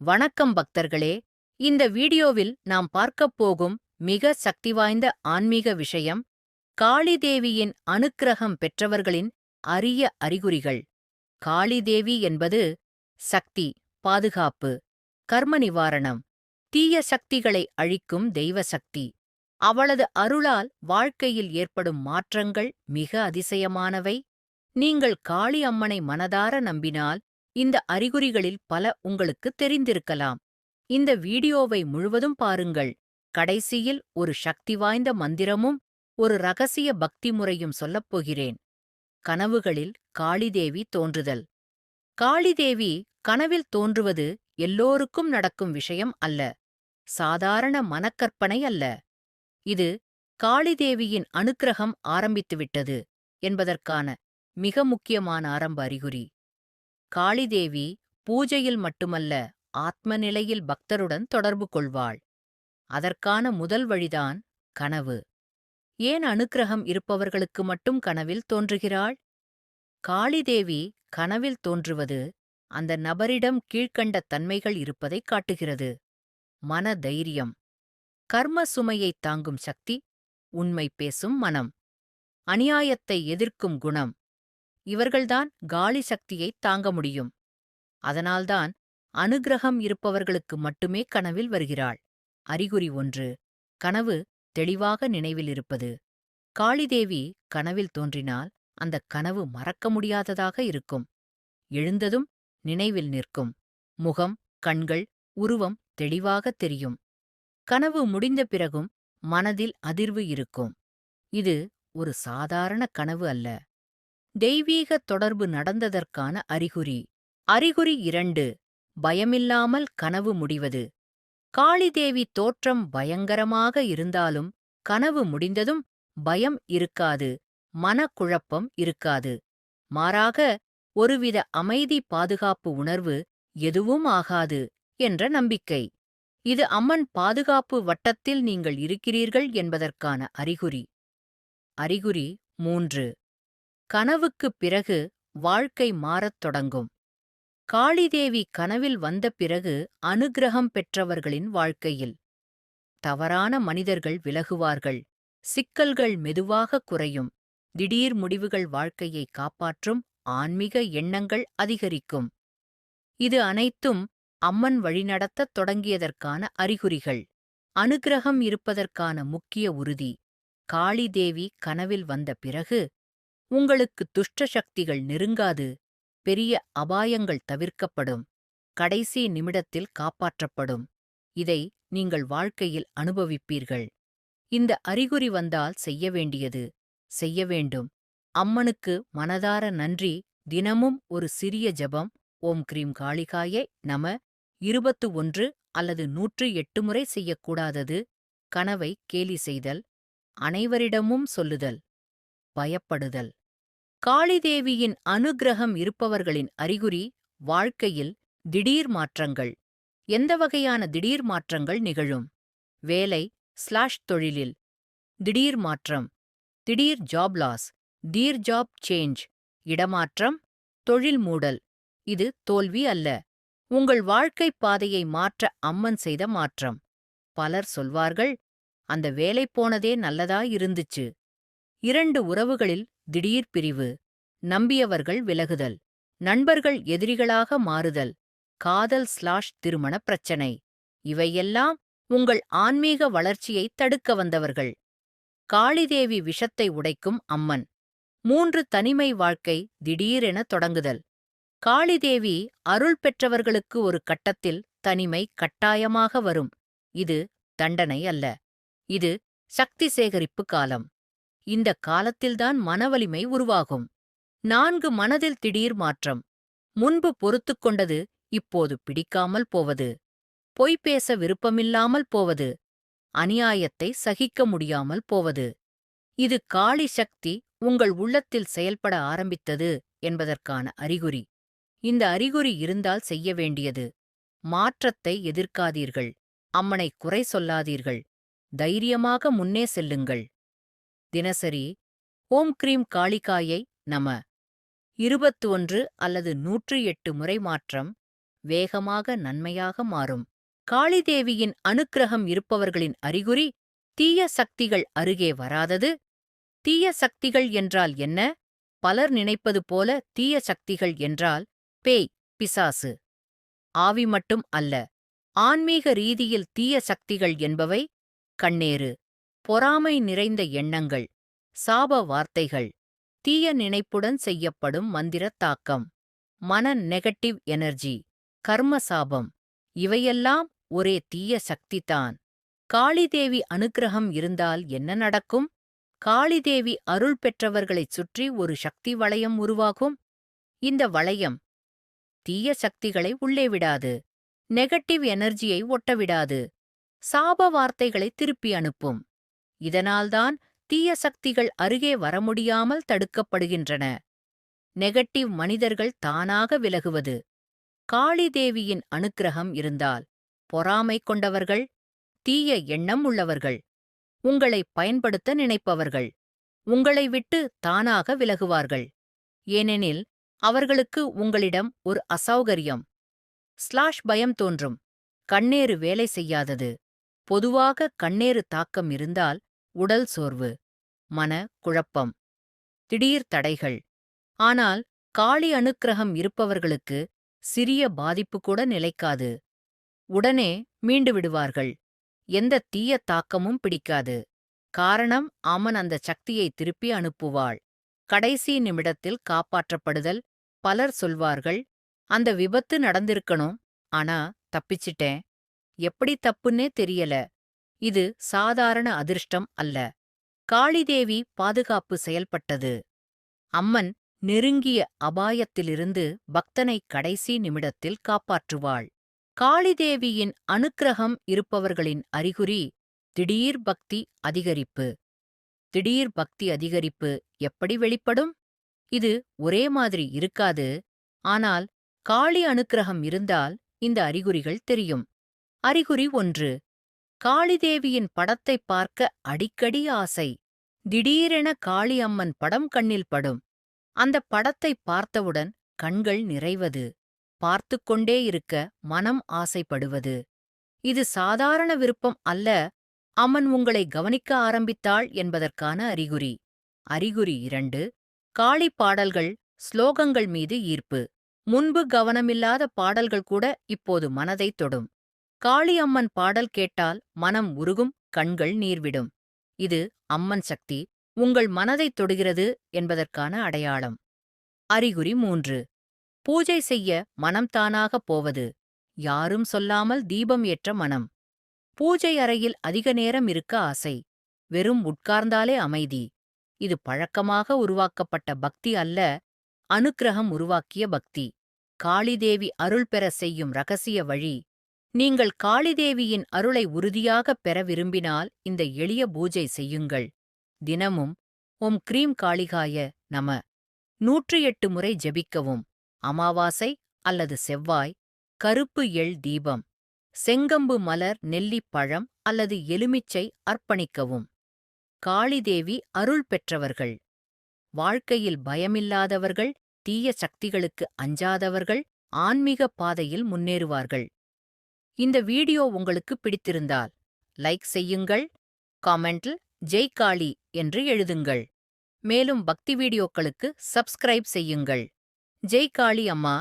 வணக்கம் பக்தர்களே. இந்த வீடியோவில் நாம் பார்க்கப் போகும் மிக சக்தி வாய்ந்த ஆன்மீக விஷயம் காளிதேவியின் அனுக்கிரகம் பெற்றவர்களின் அரிய அறிகுறிகள். காளிதேவி என்பது சக்தி பாதுகாப்பு கர்ம நிவாரணம் தீய சக்திகளை அழிக்கும் தெய்வ சக்தி. அவளது அருளால் வாழ்க்கையில் ஏற்படும் மாற்றங்கள் மிக அதிசயமானவை. நீங்கள் காளி அம்மனை மனதார நம்பினால் இந்த அறிகுறிகளில் பல உங்களுக்கு தெரிந்திருக்கலாம். இந்த வீடியோவை முழுவதும் பாருங்கள். கடைசியில் ஒரு சக்தி வாய்ந்த மந்திரமும் ஒரு ரகசிய பக்தி முறையும் சொல்லப் போகிறேன். கனவுகளில் காளிதேவி தோன்றுதல். காளிதேவி கனவில் தோன்றுவது எல்லோருக்கும் நடக்கும் விஷயம் அல்ல. சாதாரண மனக்கற்பனை அல்ல. இது காளிதேவியின் அனுக்கிரகம் ஆரம்பித்துவிட்டது என்பதற்கான மிக முக்கியமான ஆரம்ப அறிகுறி. காளிதேவி பூஜையில் மட்டுமல்ல ஆத்ம நிலையில் பக்தருடன் தொடர்பு கொள்வாள். அதற்கான முதல் வழிதான் கனவு. ஏன் அனுக்கிரகம் இருப்பவர்களுக்கு மட்டும் கனவில் தோன்றுகிறாள்? காளிதேவி கனவில் தோன்றுவது அந்த நபரிடம் கீழ்க்கண்ட தன்மைகள் இருப்பதைக் காட்டுகிறது. மன தைரியம் கர்ம சுமையைத் தாங்கும் சக்தி உண்மை பேசும் மனம். அநியாயத்தை எதிர்க்கும் குணம். இவர்கள்தான் காலி சக்தியைத் தாங்க முடியும். அதனால்தான் அனுகிரகம் இருப்பவர்களுக்கு மட்டுமே கனவில் வருகிறாள். அறிகுறி ஒன்று கனவு தெளிவாக நினைவில் இருப்பது. காளிதேவி கனவில் தோன்றினால் அந்த கனவு மறக்க முடியாததாக இருக்கும். எழுந்ததும் நினைவில் நிற்கும். முகம் கண்கள் உருவம் தெளிவாகத் தெரியும். கனவு முடிந்த பிறகும் மனதில் அதிர்வு இருக்கும். இது ஒரு சாதாரண கனவு அல்ல. தெய்வீக தொடர்பு நடந்ததற்கான அறிகுறி. அறிகுறி இரண்டு பயமில்லாமல் கனவு முடிவது. காளிதேவி தோற்றம் பயங்கரமாக இருந்தாலும் கனவு முடிந்ததும் பயம் இருக்காது மனக்குழப்பம் இருக்காது. மாறாக ஒருவித அமைதி பாதுகாப்பு உணர்வு எதுவும் ஆகாது என்ற நம்பிக்கை. இது அம்மன் பாதுகாப்பு வட்டத்தில் நீங்கள் இருக்கிறீர்கள் என்பதற்கான அறிகுறி. அறிகுறி மூன்று கனவுக்குப் பிறகு வாழ்க்கை மாறத் தொடங்கும். காளிதேவி கனவில் வந்த பிறகு அனுக்கிரகம் பெற்றவர்களின் வாழ்க்கையில். தவறான மனிதர்கள் விலகுவார்கள். சிக்கல்கள் மெதுவாக குறையும். திடீர் முடிவுகள் வாழ்க்கையை காப்பாற்றும் ஆன்மீக எண்ணங்கள் அதிகரிக்கும். இது அனைத்தும் அம்மன் வழிநடத்தத் தொடங்கியதற்கான அறிகுறிகள். அனுக்கிரகம் இருப்பதற்கான முக்கிய உறுதி. காளிதேவி கனவில் வந்த பிறகு உங்களுக்கு துஷ்ட சக்திகள் நெருங்காது பெரிய அபாயங்கள் தவிர்க்கப்படும் கடைசி நிமிடத்தில் காப்பாற்றப்படும். இதை நீங்கள் வாழ்க்கையில் அனுபவிப்பீர்கள். இந்த அறிகுறி வந்தால் செய்ய வேண்டியது செய்ய வேண்டும். அம்மனுக்கு மனதார நன்றி. தினமும் ஒரு சிறிய ஜபம். ஓம் கிரீம் காளிகாயே நம. இருபத்து ஒன்று அல்லது நூற்று எட்டு முறை செய்யக்கூடாதது. கனவை கேலி செய்தல். அனைவரிடமும் சொல்லுதல். பயப்படுதல். காளிதேவியின் அனுக்கிரகம் இருப்பவர்களின் அறிகுறி வாழ்க்கையில் திடீர் மாற்றங்கள். எந்த வகையான திடீர் மாற்றங்கள் நிகழும்? வேலை ஸ்லாஷ் தொழிலில். திடீர் மாற்றம். திடீர் ஜாப் லாஸ் தீர் ஜாப் சேஞ்ச் இடமாற்றம். தொழில் மூடல். இது தோல்வி அல்ல. உங்கள் வாழ்க்கைப் பாதையை மாற்ற அம்மன் செய்த மாற்றம். பலர் சொல்வார்கள் அந்த வேலை போனதே நல்லதா இருந்துச்சு. இரண்டு உறவுகளில் திடீர் பிரிவு. நம்பியவர்கள் விலகுதல். நண்பர்கள் எதிரிகளாக மாறுதல். காதல் ஸ்லாஷ் திருமண பிரச்சனை. இவையெல்லாம் உங்கள் ஆன்மீக வளர்ச்சியை தடுக்க வந்தவர்கள். காளிதேவி விஷத்தை உடைக்கும் அம்மன். மூன்று தனிமை வாழ்க்கை திடீரென தொடங்குதல். காளிதேவி அருள் பெற்றவர்களுக்கு ஒரு கட்டத்தில் தனிமை கட்டாயமாக வரும். இது தண்டனை அல்ல. இது சக்தி சேகரிப்பு காலம். இந்த காலத்தில்தான் மனவலிமை உருவாகும். நான்கு மனதில் திடீர் மாற்றம். முன்பு பொறுத்துக் கொண்டது இப்போது பிடிக்காமல் போவது. பொய் பேச விருப்பமில்லாமல் போவது. அநியாயத்தை சகிக்க முடியாமல் போவது. இது காளி சக்தி உங்கள் உள்ளத்தில் செயல்பட ஆரம்பித்தது என்பதற்கான அறிகுறி. இந்த அறிகுறி இருந்தால் செய்ய வேண்டியது. மாற்றத்தை எதிர்க்காதீர்கள். அம்மனை குறை சொல்லாதீர்கள். தைரியமாக முன்னே செல்லுங்கள். தினசரி ஓம் கிரீம் காளிகாயை நம இருபத்து ஒன்று அல்லது நூற்று எட்டு முறை மாற்றம் வேகமாக நன்மையாக மாறும். காளிதேவியின் அனுக்கிரகம் இருப்பவர்களின் அறிகுறி தீய சக்திகள் அருகே வராதது. தீய சக்திகள் என்றால் என்ன? பலர் நினைப்பது போல தீய சக்திகள் என்றால் பேய் பிசாசு. ஆவி மட்டும் அல்ல ஆன்மீக ரீதியில் தீய சக்திகள் என்பவை கண்ணேறு. பொறாமை நிறைந்த எண்ணங்கள் சாப வார்த்தைகள் தீய நினைப்புடன் செய்யப்படும் மந்திரத் தாக்கம் மன நெகட்டிவ் எனர்ஜி கர்ம சாபம் இவையெல்லாம் ஒரே தீய சக்திதான். காளிதேவி அனுக்கிரகம் இருந்தால் என்ன நடக்கும்? காளிதேவி அருள் பெற்றவர்களைச் சுற்றி ஒரு சக்தி வளையம் உருவாகும். இந்த வளையம் தீய சக்திகளை உள்ளே விடாது நெகட்டிவ் எனர்ஜியை ஒட்டவிடாது சாப வார்த்தைகளை திருப்பி அனுப்பும். இதனால்தான் தீய சக்திகள் அருகே வர முடியாமல் தடுக்கப்படுகின்றன. நெகட்டிவ் மனிதர்கள் தானாக விலகுவது. காளிதேவியின் அனுக்கிரகம் இருந்தால் பொறாமை கொண்டவர்கள் தீய எண்ணம் உள்ளவர்கள் உங்களை பயன்படுத்த நினைப்பவர்கள் உங்களை விட்டு தானாக விலகுவார்கள். ஏனெனில் அவர்களுக்கு உங்களிடம் ஒரு அசௌகரியம். ஸ்லாஷ் பயம் தோன்றும். கண்ணேறு வேலை செய்யாதது. பொதுவாக கண்ணேறு தாக்கம் இருந்தால் உடல் சோர்வு மன குழப்பம் திடீர் தடைகள். ஆனால் காளி அனுக்கிரகம் இருப்பவர்களுக்கு சிறிய பாதிப்பு கூட நிலைக்காது. உடனே மீண்டு விடுவார்கள். எந்த தீய தாக்கமும் பிடிக்காது. காரணம் அமன் அந்த சக்தியை திருப்பி அனுப்புவாள். கடைசி நிமிடத்தில் காப்பாற்றப்படுதல் பலர் சொல்வார்கள் அந்த விபத்து நடந்திருக்கணும் ஆனா தப்பிச்சிட்டேன். எப்படி தப்புன்னே தெரியல. இது சாதாரண அதிர்ஷ்டம் அல்ல. காளிதேவி பாதுகாப்பு செயல்பட்டது. அம்மன் நெருங்கிய அபாயத்திலிருந்து பக்தனை கடைசி நிமிடத்தில் காப்பாற்றுவாள். காளிதேவியின் அனுக்கிரகம் இருப்பவர்களின் அறிகுறி திடீர் பக்தி அதிகரிப்பு. திடீர் பக்தி அதிகரிப்பு எப்படி வெளிப்படும்? இது ஒரே மாதிரி இருக்காது. ஆனால் காளி அனுக்கிரகம் இருந்தால் இந்த அறிகுறிகள் தெரியும். அறிகுறி ஒன்று காளிதேவியின் படத்தை பார்க்க அடிக்கடி ஆசை. திடீரென காளி அம்மன் படம் கண்ணில் படும். அந்த படத்தை பார்த்தவுடன் கண்கள் நிறைவது. பார்த்து கொண்டே இருக்க மனம் ஆசைப்படுவது. இது சாதாரண விருப்பம் அல்ல. அம்மன் உங்களை கவனிக்க ஆரம்பித்தாள் என்பதற்கான அறிகுறி. அறிகுறி இரண்டு. காளி பாடல்கள் ஸ்லோகங்கள் மீது ஈர்ப்பு. முன்பு கவனமில்லாத பாடல்கள் கூட இப்போது மனதைத் தொடும். காளி அம்மன் பாடல் கேட்டால் மனம் உருகும் கண்கள் நீர்விடும். இது அம்மன் சக்தி உங்கள் மனதைத் தொடுகிறது என்பதற்கான அடையாளம். அறிகுறி மூன்று. பூஜை செய்ய மனம் தானாகப் போவது. யாரும் சொல்லாமல் தீபம் ஏற்ற மனம். பூஜை அறையில் அதிக நேரம் இருக்க ஆசை. வெறும் உட்கார்ந்தாலே அமைதி. இது பழக்கமாக உருவாக்கப்பட்ட பக்தி அல்ல அனுக்கிரகம் உருவாக்கிய பக்தி. காளிதேவி அருள் பெற செய்யும் ரகசிய வழி. நீங்கள் காளிதேவியின் அருளை உறுதியாகப் பெற விரும்பினால் இந்த எளிய பூஜை செய்யுங்கள். தினமும் ஓம் கிரீம் காளிகாய நம. நூற்றி எட்டு முறை ஜெபிக்கவும். அமாவாசை அல்லது செவ்வாய் கருப்பு எள் தீபம் செங்கம்பு மலர் நெல்லிப் பழம் அல்லது எலுமிச்சை அர்ப்பணிக்கவும். காளிதேவி அருள் பெற்றவர்கள். வாழ்க்கையில் பயமில்லாதவர்கள் தீய சக்திகளுக்கு அஞ்சாதவர்கள் ஆன்மீக பாதையில் முன்னேறுவார்கள். இந்த வீடியோ உங்களுக்கு பிடித்திருந்தால் லைக் செய்யுங்கள் காமெண்டில் ஜெய் காளி என்று எழுதுங்கள். மேலும் பக்தி வீடியோக்களுக்கு சப்ஸ்கிரைப் செய்யுங்கள். ஜெய் காளி அம்மா